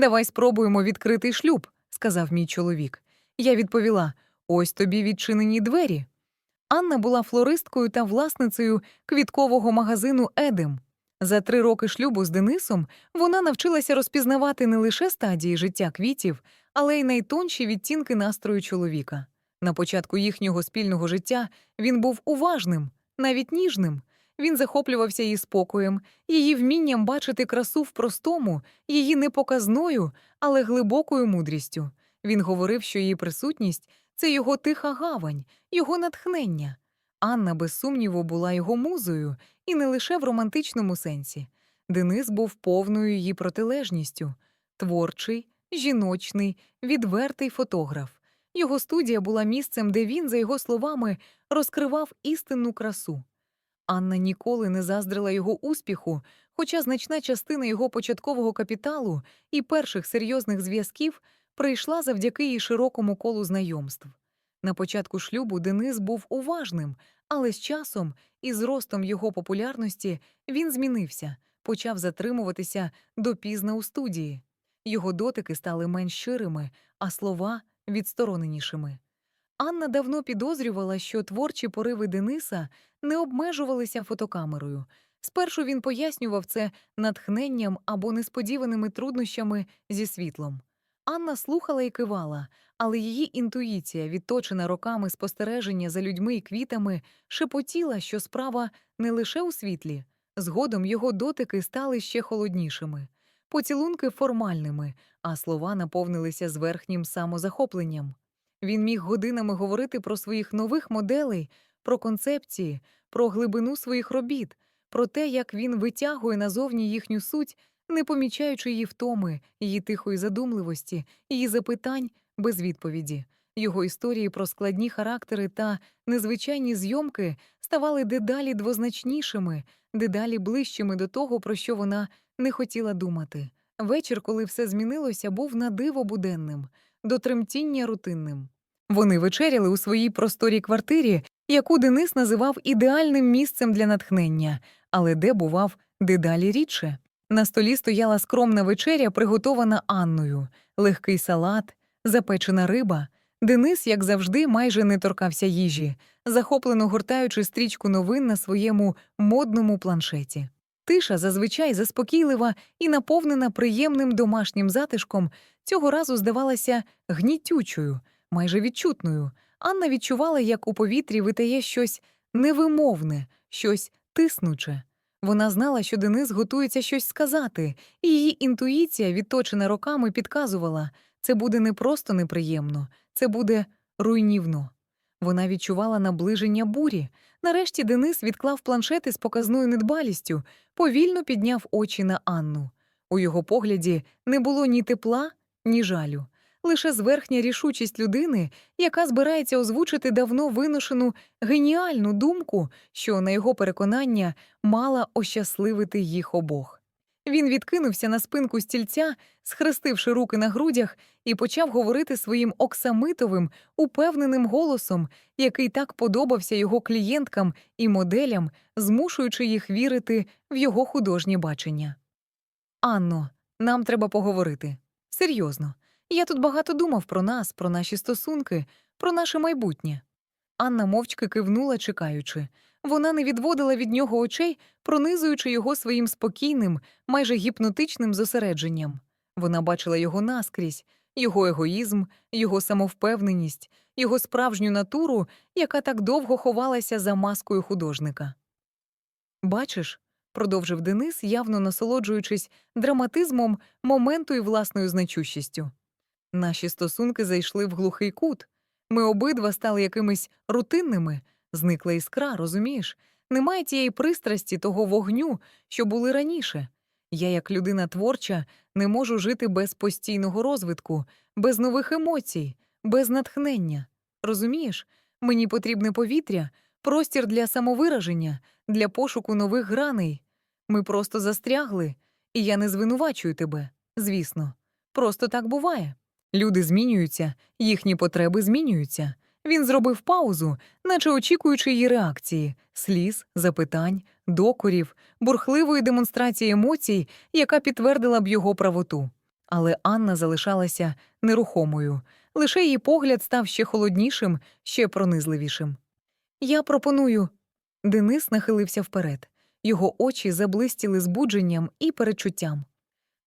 Давай спробуємо відкритий шлюб, сказав мій чоловік. Я відповіла: ось тобі відчинені двері. Анна була флористкою та власницею квіткового магазину Едем. За три роки шлюбу з Денисом вона навчилася розпізнавати не лише стадії життя квітів, але й найтонші відтінки настрою чоловіка. На початку їхнього спільного життя він був уважним, навіть ніжним. Він захоплювався її спокоєм, її вмінням бачити красу в простому, її непоказною, але глибокою мудрістю. Він говорив, що її присутність це його тиха гавань, його натхнення. Анна, без сумніву, була його музою, і не лише в романтичному сенсі. Денис був повною її протилежністю творчий, жіночний, відвертий фотограф. Його студія була місцем, де він, за його словами, розкривав істинну красу. Анна ніколи не заздрила його успіху, хоча значна частина його початкового капіталу і перших серйозних зв'язків прийшла завдяки її широкому колу знайомств. На початку шлюбу Денис був уважним, але з часом і з ростом його популярності він змінився, почав затримуватися допізно у студії. Його дотики стали менш щирими, а слова відстороненішими. Анна давно підозрювала, що творчі пориви Дениса не обмежувалися фотокамерою. Спершу він пояснював це натхненням або несподіваними труднощами зі світлом. Анна слухала і кивала, але її інтуїція, відточена роками спостереження за людьми і квітами, шепотіла, що справа не лише у світлі. Згодом його дотики стали ще холоднішими, поцілунки формальними, а слова наповнилися зверхнім самозахопленням. Він міг годинами говорити про своїх нових моделей, про концепції, про глибину своїх робіт, про те, як він витягує назовні їхню суть, не помічаючи її втоми, її тихої задумливості, її запитань без відповіді. Його історії про складні характери та незвичайні зйомки ставали дедалі двозначнішими, дедалі ближчими до того, про що вона не хотіла думати. Вечір, коли все змінилося, був на диво буденним, до тремтіння рутинним. Вони вечеряли у своїй просторій квартирі, яку Денис називав ідеальним місцем для натхнення, але де бував дедалі рідше. На столі стояла скромна вечеря, приготована Анною, легкий салат, запечена риба. Денис, як завжди, майже не торкався їжі, захоплено гортаючи стрічку новин на своєму модному планшеті. Тиша, зазвичай заспокійлива і наповнена приємним домашнім затишком, цього разу здавалася гнітючою, майже відчутною. Анна відчувала, як у повітрі витає щось невимовне, щось тиснуче. Вона знала, що Денис готується щось сказати, і її інтуїція, відточена роками, підказувала це буде не просто неприємно, це буде руйнівно. Вона відчувала наближення бурі. Нарешті Денис відклав планшети з показною недбалістю, повільно підняв очі на Анну. У його погляді не було ні тепла, ні жалю, лише зверхня рішучість людини, яка збирається озвучити давно виношену геніальну думку, що, на його переконання, мала ощасливити їх обох. Він відкинувся на спинку стільця, схрестивши руки на грудях, і почав говорити своїм оксамитовим, упевненим голосом, який так подобався його клієнткам і моделям, змушуючи їх вірити в його художнє бачення. Анно, нам треба поговорити. Серйозно. Я тут багато думав про нас, про наші стосунки, про наше майбутнє. Анна мовчки кивнула, чекаючи. Вона не відводила від нього очей, пронизуючи його своїм спокійним, майже гіпнотичним зосередженням. Вона бачила його наскрізь, його егоїзм, його самовпевненість, його справжню натуру, яка так довго ховалася за маскою художника. Бачиш, продовжив Денис, явно насолоджуючись драматизмом моменту і власною значущістю. Наші стосунки зайшли в глухий кут. Ми обидва стали якимись рутинними, зникла іскра, розумієш? Немає тієї пристрасті, того вогню, що були раніше. Я, як людина творча, не можу жити без постійного розвитку, без нових емоцій, без натхнення. Розумієш, мені потрібне повітря, простір для самовираження, для пошуку нових граней. Ми просто застрягли, і я не звинувачую тебе, звісно. Просто так буває. Люди змінюються, їхні потреби змінюються. Він зробив паузу, наче очікуючи її реакції, сліз, запитань, докорів, бурхливої демонстрації емоцій, яка підтвердила б його правоту. Але Анна залишалася нерухомою. Лише її погляд став ще холоднішим, ще пронизливішим. Я пропоную. Денис нахилився вперед. Його очі заблистіли збудженням і перечуттям.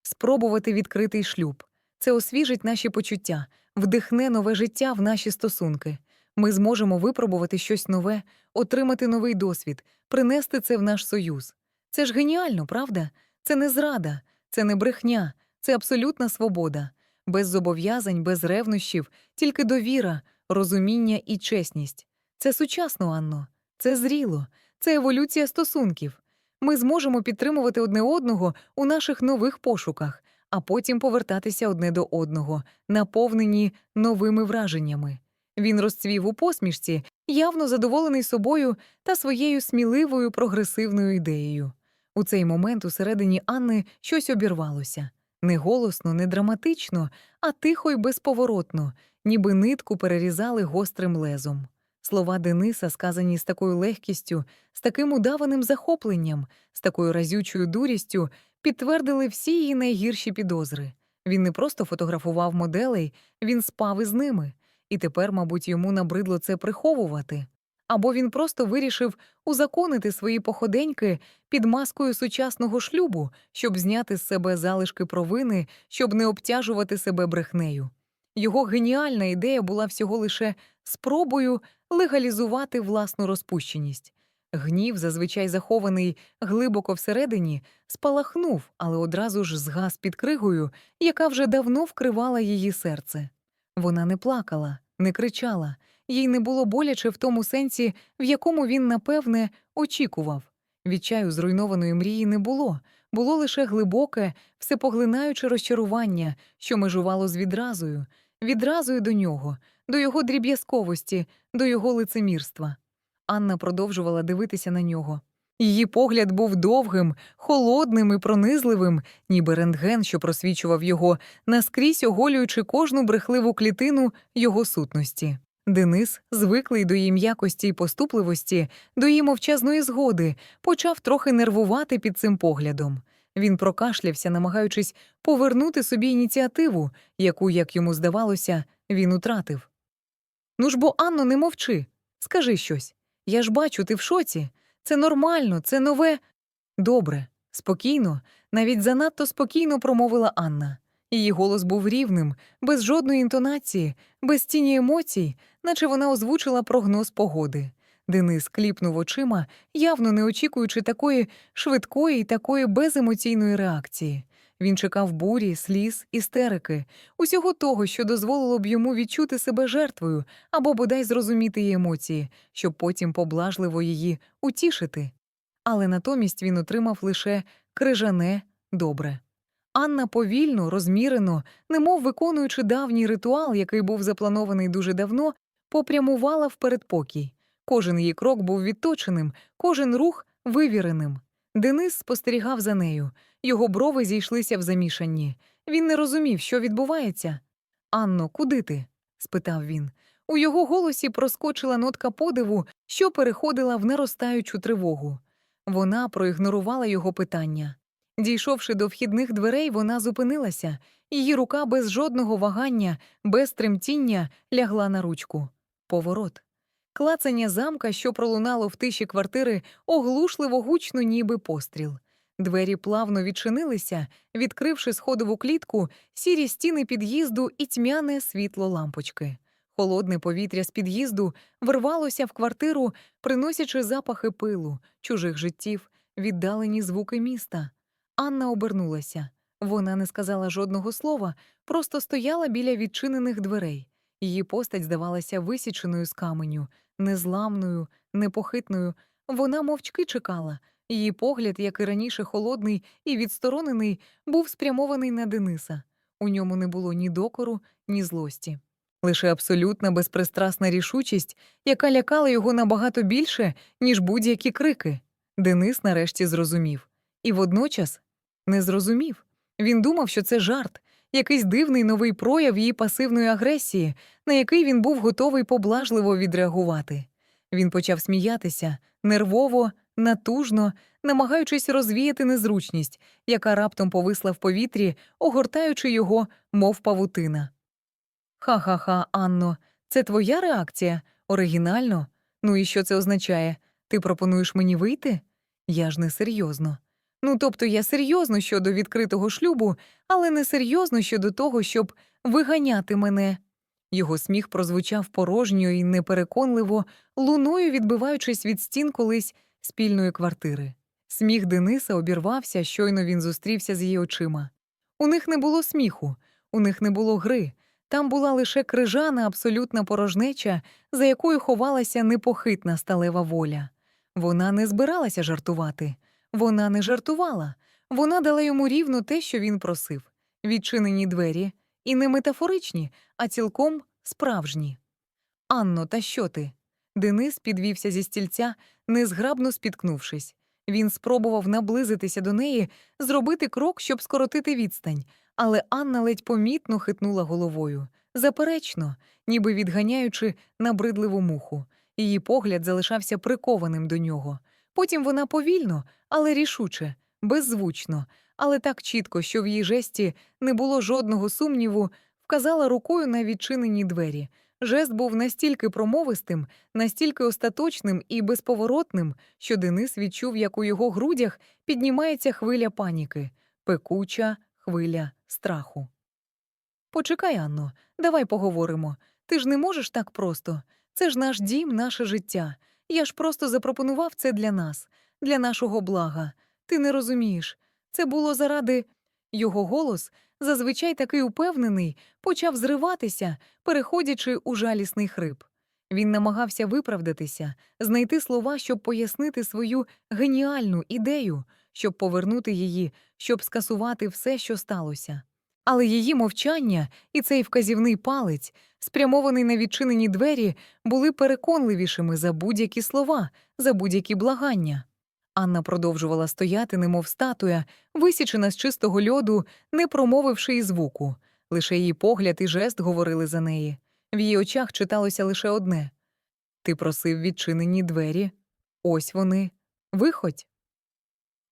Спробувати відкритий шлюб. Це освіжить наші почуття, вдихне нове життя в наші стосунки. Ми зможемо випробувати щось нове, отримати новий досвід, принести це в наш союз. Це ж геніально, правда? Це не зрада, це не брехня, це абсолютна свобода, без зобов'язань, без ревнощів, тільки довіра, розуміння і чесність. Це сучасно, Анно, це зріло, це еволюція стосунків. Ми зможемо підтримувати одне одного у наших нових пошуках, а потім повертатися одне до одного, наповнені новими враженнями. Він розцвів у посмішці, явно задоволений собою та своєю сміливою прогресивною ідеєю. У цей момент усередині Анни щось обірвалося не голосно, не драматично, а тихо й безповоротно, ніби нитку перерізали гострим лезом. Слова Дениса, сказані з такою легкістю, з таким удаваним захопленням, з такою разючою дурістю, підтвердили всі її найгірші підозри. Він не просто фотографував моделей, він спав із ними, і тепер, мабуть, йому набридло це приховувати. Або він просто вирішив узаконити свої походеньки під маскою сучасного шлюбу, щоб зняти з себе залишки провини, щоб не обтяжувати себе брехнею. Його геніальна ідея була всього лише спробою легалізувати власну розпущеність. Гнів, зазвичай захований глибоко всередині, спалахнув, але одразу ж згас під кригою, яка вже давно вкривала її серце. Вона не плакала, не кричала, їй не було боляче в тому сенсі, в якому він, напевне, очікував. Відчаю зруйнованої мрії не було, було лише глибоке, всепоглинаюче розчарування, що межувало з відразою, відразою до нього, до його дріб'язковості, до його лицемірства. Анна продовжувала дивитися на нього. Її погляд був довгим, холодним і пронизливим, ніби рентген, що просвічував його, наскрізь оголюючи кожну брехливу клітину його сутності. Денис, звиклий до її м'якості і поступливості, до її мовчазної згоди, почав трохи нервувати під цим поглядом. Він прокашлявся, намагаючись повернути собі ініціативу, яку, як йому здавалося, він утратив. Ну ж бо, Анно, не мовчи. Скажи щось. Я ж бачу, ти в шоці. Це нормально, це нове. Добре, спокійно, навіть занадто спокійно промовила Анна. Її голос був рівним, без жодної інтонації, без тіні емоцій, наче вона озвучила прогноз погоди. Денис кліпнув очима, явно не очікуючи такої швидкої і такої беземоційної реакції. Він чекав бурі, сліз, істерики, усього того, що дозволило б йому відчути себе жертвою або бодай зрозуміти її емоції, щоб потім поблажливо її утішити. Але натомість він отримав лише крижане добре. Анна повільно, розмірено, немов виконуючи давній ритуал, який був запланований дуже давно, попрямувала в передпокій. Кожен її крок був відточеним, кожен рух вивіреним. Денис спостерігав за нею. Його брови зійшлися в замішанні. Він не розумів, що відбувається. Анно, куди ти? спитав він. У його голосі проскочила нотка подиву, що переходила в наростаючу тривогу. Вона проігнорувала його питання. Дійшовши до вхідних дверей, вона зупинилася, її рука без жодного вагання, без тремтіння лягла на ручку. Поворот. Клацання замка, що пролунало в тиші квартири, оглушливо гучно, ніби постріл. Двері плавно відчинилися, відкривши сходову клітку, сірі стіни під'їзду і тьмяне світло лампочки. Холодне повітря з під'їзду вирвалося в квартиру, приносячи запахи пилу, чужих життів, віддалені звуки міста. Анна обернулася. Вона не сказала жодного слова, просто стояла біля відчинених дверей. Її постать здавалася висіченою з каменю, незламною, непохитною. Вона мовчки чекала. Її погляд, як і раніше холодний і відсторонений, був спрямований на Дениса. У ньому не було ні докору, ні злості. Лише абсолютна безпристрасна рішучість, яка лякала його набагато більше, ніж будь-які крики. Денис нарешті зрозумів. І водночас не зрозумів. Він думав, що це жарт, якийсь дивний новий прояв її пасивної агресії, на який він був готовий поблажливо відреагувати. Він почав сміятися нервово, натужно, намагаючись розвіяти незручність, яка раптом повисла в повітрі, огортаючи його, мов павутина. Ха-ха-ха, Анно, це твоя реакція? Оригінально? Ну і що це означає? Ти пропонуєш мені вийти? Я ж не серйозно. Ну, тобто я серйозно щодо відкритого шлюбу, але не серйозно щодо того, щоб виганяти мене. Його сміх прозвучав порожньо і непереконливо, луною відбиваючись від стін колись спільної квартири. Сміх Дениса обірвався, щойно він зустрівся з її очима. У них не було сміху, у них не було гри. Там була лише крижана абсолютна порожнеча, за якою ховалася непохитна сталева воля. Вона не збиралася жартувати, вона не жартувала, вона дала йому рівно те, що він просив відчинені двері, і не метафоричні, а цілком справжні. Анно, та що ти? Денис підвівся зі стільця, незграбно спіткнувшись. Він спробував наблизитися до неї, зробити крок, щоб скоротити відстань, але Анна ледь помітно хитнула головою, заперечно, ніби відганяючи набридливу муху. Її погляд залишався прикованим до нього. Потім вона повільно, але рішуче, беззвучно, але так чітко, що в її жесті не було жодного сумніву, вказала рукою на відчинені двері. Жест був настільки промовистим, настільки остаточним і безповоротним, що Денис відчув, як у його грудях піднімається хвиля паніки, пекуча хвиля страху. Почекай, Анно, давай поговоримо. Ти ж не можеш так просто. Це ж наш дім, наше життя. Я ж просто запропонував це для нас, для нашого блага. Ти не розумієш. Це було заради. Його голос, зазвичай такий упевнений, почав зриватися, переходячи у жалісний хрип. Він намагався виправдатися, знайти слова, щоб пояснити свою геніальну ідею, щоб повернути її, щоб скасувати все, що сталося. Але її мовчання і цей вказівний палець, спрямований на відчинені двері, були переконливішими за будь-які слова, за будь-які благання. Анна продовжувала стояти, немов статуя, висічена з чистого льоду, не промовивши і звуку. Лише її погляд і жест говорили за неї. В її очах читалося лише одне Ти просив відчинені двері. Ось вони. Виходь.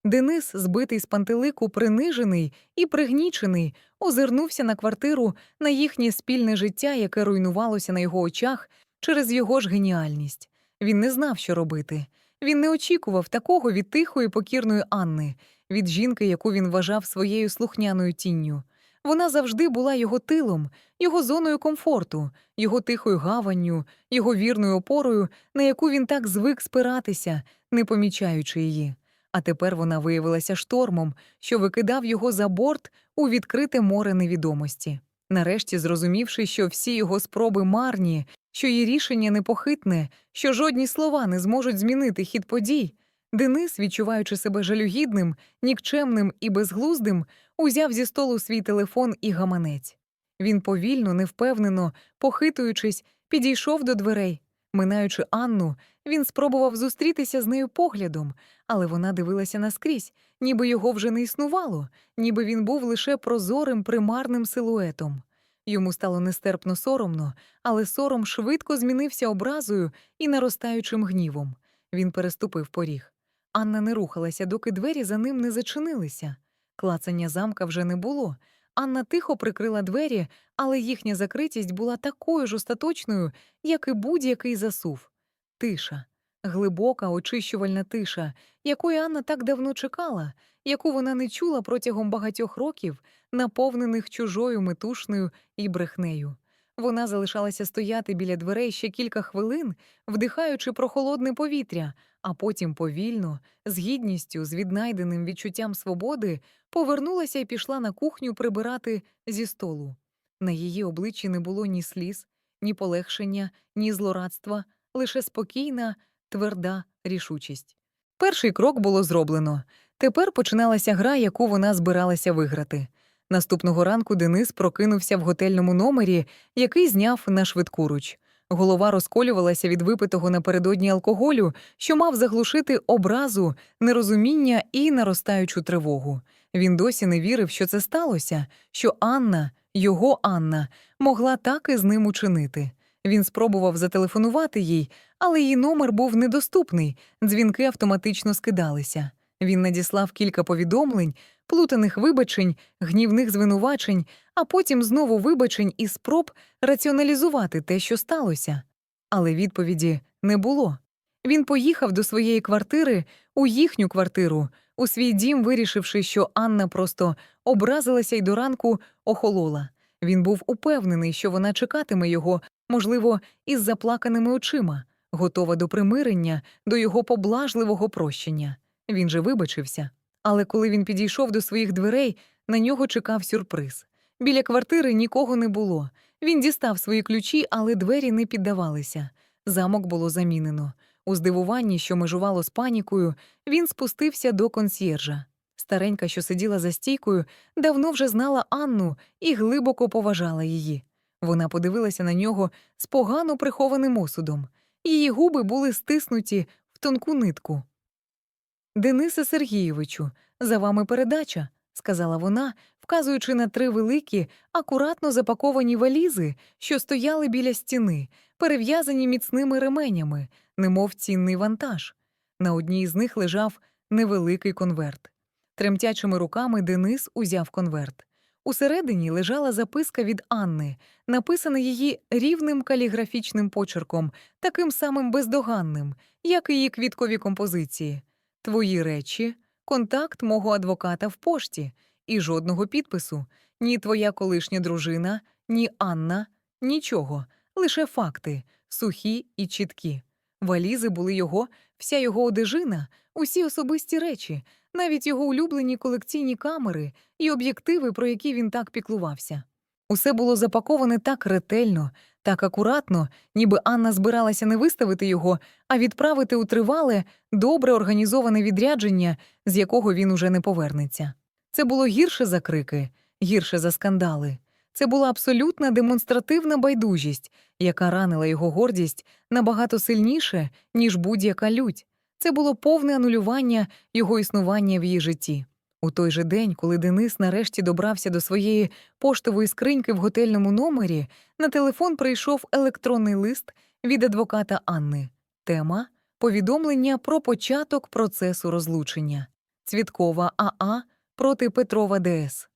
Денис, збитий з пантелику, принижений і пригнічений, озирнувся на квартиру, на їхнє спільне життя, яке руйнувалося на його очах через його ж геніальність. Він не знав, що робити. Він не очікував такого від тихої покірної Анни, від жінки, яку він вважав своєю слухняною тінню. Вона завжди була його тилом, його зоною комфорту, його тихою гаванню, його вірною опорою, на яку він так звик спиратися, не помічаючи її. А тепер вона виявилася штормом, що викидав його за борт у відкрите море невідомості. Нарешті, зрозумівши, що всі його спроби марні, що її рішення непохитне, що жодні слова не зможуть змінити хід подій, Денис, відчуваючи себе жалюгідним, нікчемним і безглуздим, узяв зі столу свій телефон і гаманець. Він повільно, невпевнено, похитуючись, підійшов до дверей. Минаючи Анну, він спробував зустрітися з нею поглядом, але вона дивилася наскрізь, ніби його вже не існувало, ніби він був лише прозорим примарним силуетом. Йому стало нестерпно соромно, але сором швидко змінився образою і наростаючим гнівом. Він переступив поріг. Анна не рухалася, доки двері за ним не зачинилися. Клацання замка вже не було. Анна тихо прикрила двері, але їхня закритість була такою ж остаточною, як і будь-який засув. Тиша, глибока, очищувальна тиша, якої Анна так давно чекала, яку вона не чула протягом багатьох років, наповнених чужою метушною і брехнею. Вона залишалася стояти біля дверей ще кілька хвилин, вдихаючи прохолодне повітря, а потім повільно, з гідністю, з віднайденим відчуттям свободи, повернулася і пішла на кухню прибирати зі столу. На її обличчі не було ні сліз, ні полегшення, ні злорадства, лише спокійна, тверда рішучість. Перший крок було зроблено. Тепер починалася гра, яку вона збиралася виграти. Наступного ранку Денис прокинувся в готельному номері, який зняв на швидкуруч. Голова розколювалася від випитого напередодні алкоголю, що мав заглушити образу, нерозуміння і наростаючу тривогу. Він досі не вірив, що це сталося, що Анна, його Анна, могла так і з ним учинити. Він спробував зателефонувати їй, але її номер був недоступний, дзвінки автоматично скидалися. Він надіслав кілька повідомлень, плутаних вибачень, гнівних звинувачень, а потім знову вибачень і спроб раціоналізувати те, що сталося. Але відповіді не було. Він поїхав до своєї квартири, у їхню квартиру, у свій дім, вирішивши, що Анна просто образилася й до ранку охолола. Він був упевнений, що вона чекатиме його, можливо, із заплаканими очима, готова до примирення, до його поблажливого прощення. Він же вибачився. Але коли він підійшов до своїх дверей, на нього чекав сюрприз. Біля квартири нікого не було. Він дістав свої ключі, але двері не піддавалися. Замок було замінено. У здивуванні, що межувало з панікою, він спустився до консьєржа. Старенька, що сиділа за стійкою, давно вже знала Анну і глибоко поважала її. Вона подивилася на нього з погано прихованим осудом. Її губи були стиснуті в тонку нитку. Денисе Сергійовичу, за вами передача, сказала вона, вказуючи на три великі, акуратно запаковані валізи, що стояли біля стіни, перев'язані міцними ременями, немов цінний вантаж. На одній з них лежав невеликий конверт. Тремтячими руками Денис узяв конверт. Усередині лежала записка від Анни, написана її рівним каліграфічним почерком, таким самим бездоганним, як і її квіткові композиції. Твої речі, контакт мого адвоката в пошті і жодного підпису, ні твоя колишня дружина, ні Анна, нічого, лише факти, сухі і чіткі. Валізи були його, вся його одежина, усі особисті речі, навіть його улюблені колекційні камери і об'єктиви, про які він так піклувався. Усе було запаковане так ретельно, так акуратно, ніби Анна збиралася не виставити його, а відправити у тривале, добре організоване відрядження, з якого він уже не повернеться. Це було гірше за крики, гірше за скандали. Це була абсолютна демонстративна байдужість, яка ранила його гордість набагато сильніше, ніж будь-яка лють. Це було повне анулювання його існування в її житті. У той же день, коли Денис нарешті добрався до своєї поштової скриньки в готельному номері, на телефон прийшов електронний лист від адвоката Анни. Тема повідомлення про початок процесу розлучення. Цвіткова АА проти Петрова ДС.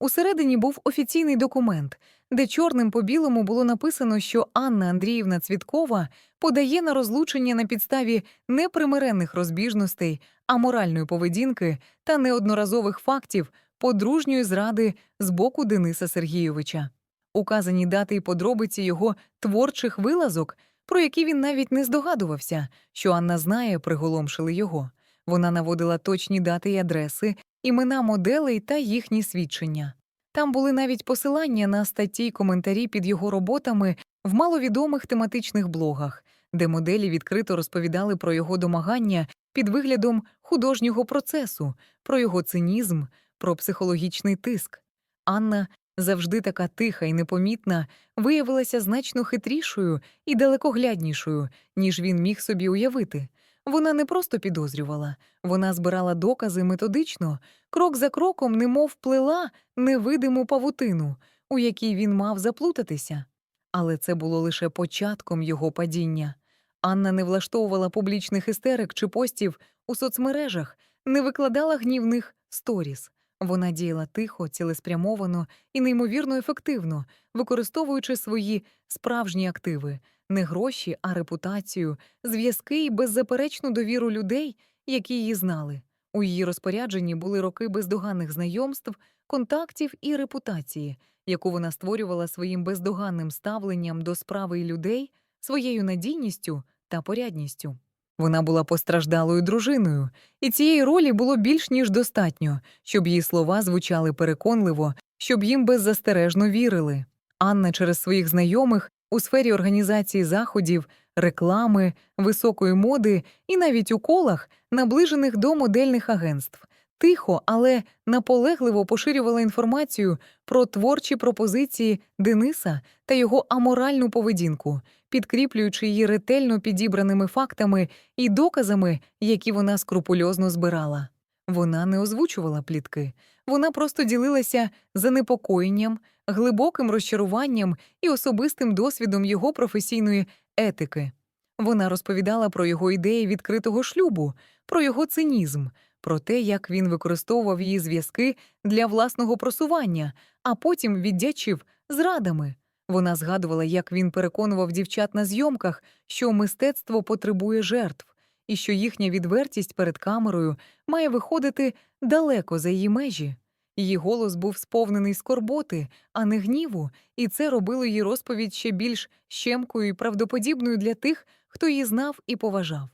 Усередині був офіційний документ, де чорним по білому було написано, що Анна Андріївна Цвіткова подає на розлучення на підставі непримиренних розбіжностей, аморальної поведінки та неодноразових фактів подружньої зради з боку Дениса Сергійовича. Указані дати й подробиці його творчих вилазок, про які він навіть не здогадувався, що Анна знає, приголомшили його. Вона наводила точні дати й адреси, імена моделей та їхні свідчення. Там були навіть посилання на статті й коментарі під його роботами в маловідомих тематичних блогах, де моделі відкрито розповідали про його домагання під виглядом художнього процесу, про його цинізм, про психологічний тиск. Анна, завжди така тиха і непомітна, виявилася значно хитрішою і далекогляднішою, ніж він міг собі уявити. Вона не просто підозрювала, вона збирала докази методично, крок за кроком, немов плела невидиму павутину, у якій він мав заплутатися. Але це було лише початком його падіння. Анна не влаштовувала публічних істерик чи постів у соцмережах, не викладала гнівних сторіс. Вона діяла тихо, цілеспрямовано і неймовірно ефективно, використовуючи свої справжні активи не гроші, а репутацію, зв'язки і беззаперечну довіру людей, які її знали. У її розпорядженні були роки бездоганних знайомств, контактів і репутації, яку вона створювала своїм бездоганним ставленням до справи й людей, своєю надійністю та порядністю. Вона була постраждалою дружиною, і цієї ролі було більш ніж достатньо, щоб її слова звучали переконливо, щоб їм беззастережно вірили. Анна через своїх знайомих у сфері організації заходів, реклами, високої моди і навіть у колах, наближених до модельних агентств, тихо, але наполегливо поширювала інформацію про творчі пропозиції Дениса та його аморальну поведінку, підкріплюючи її ретельно підібраними фактами і доказами, які вона скрупульозно збирала. Вона не озвучувала плітки, вона просто ділилася занепокоєнням, глибоким розчаруванням і особистим досвідом його професійної етики. Вона розповідала про його ідеї відкритого шлюбу, про його цинізм, про те, як він використовував її зв'язки для власного просування, а потім віддячив зрадами. Вона згадувала, як він переконував дівчат на зйомках, що мистецтво потребує жертв, і що їхня відвертість перед камерою має виходити далеко за її межі. Її голос був сповнений скорботи, а не гніву, і це робило її розповідь ще більш щемкою і правдоподібною для тих, хто її знав і поважав.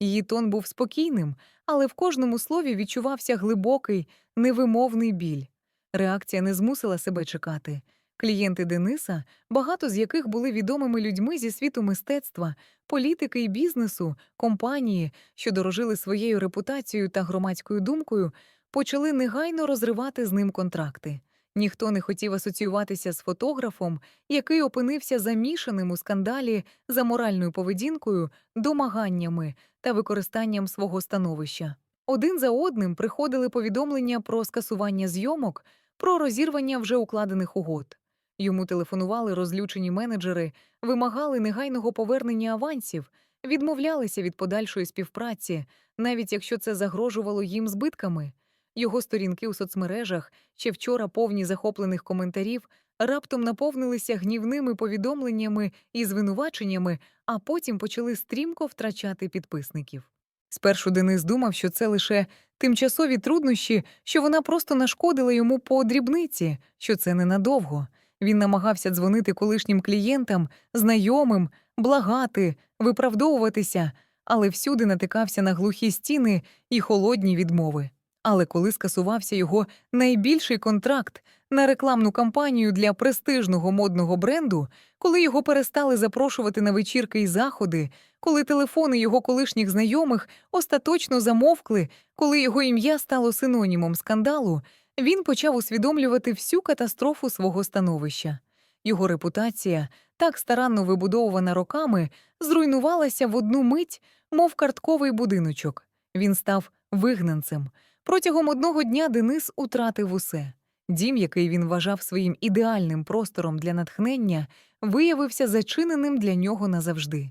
Її тон був спокійним, але в кожному слові відчувався глибокий, невимовний біль. Реакція не змусила себе чекати. Клієнти Дениса, багато з яких були відомими людьми зі світу мистецтва, політики і бізнесу, компанії, що дорожили своєю репутацією та громадською думкою, почали негайно розривати з ним контракти. Ніхто не хотів асоціюватися з фотографом, який опинився замішаним у скандалі за моральною поведінкою, домаганнями та використанням свого становища. Один за одним приходили повідомлення про скасування зйомок, про розірвання вже укладених угод. Йому телефонували розлючені менеджери, вимагали негайного повернення авансів, відмовлялися від подальшої співпраці, навіть якщо це загрожувало їм збитками. Його сторінки у соцмережах, ще вчора повні захоплених коментарів, раптом наповнилися гнівними повідомленнями і звинуваченнями, а потім почали стрімко втрачати підписників. Спершу Денис думав, що це лише тимчасові труднощі, що вона просто нашкодила йому по дрібниці, що це ненадовго. Він намагався дзвонити колишнім клієнтам, знайомим, благати, виправдовуватися, але всюди натикався на глухі стіни і холодні відмови. Але коли скасувався його найбільший контракт на рекламну кампанію для престижного модного бренду, коли його перестали запрошувати на вечірки і заходи, коли телефони його колишніх знайомих остаточно замовкли, коли його ім'я стало синонімом скандалу, він почав усвідомлювати всю катастрофу свого становища. Його репутація, так старанно вибудовувана роками, зруйнувалася в одну мить, мов картковий будиночок. Він став вигнанцем. Протягом одного дня Денис утратив усе. Дім, який він вважав своїм ідеальним простором для натхнення, виявився зачиненим для нього назавжди.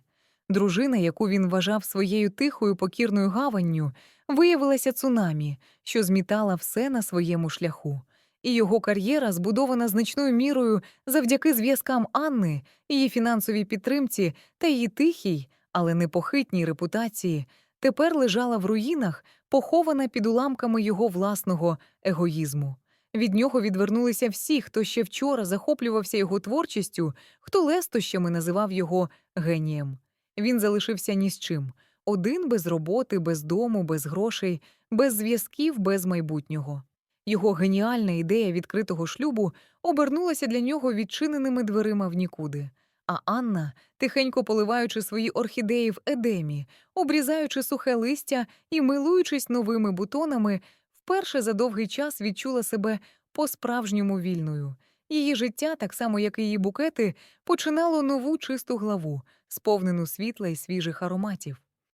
Дружина, яку він вважав своєю тихою покірною гаванню, виявилася цунамі, що змітала все на своєму шляху. І його кар'єра, збудована значною мірою завдяки зв'язкам Анни, її фінансовій підтримці та її тихій, але непохитній репутації, тепер лежала в руїнах, похована під уламками його власного егоїзму. Від нього відвернулися всі, хто ще вчора захоплювався його творчістю, хто лестощами називав його генієм. Він залишився ні з чим один без роботи, без дому, без грошей, без зв'язків, без майбутнього. Його геніальна ідея відкритого шлюбу обернулася для нього відчиненими дверима в нікуди. А Анна, тихенько поливаючи свої орхідеї в едемі, обрізаючи сухе листя і милуючись новими бутонами, вперше за довгий час відчула себе по-справжньому вільною. Її життя, так само як і її букети, починало нову чисту главу, сповнену світла і свіжих ароматів.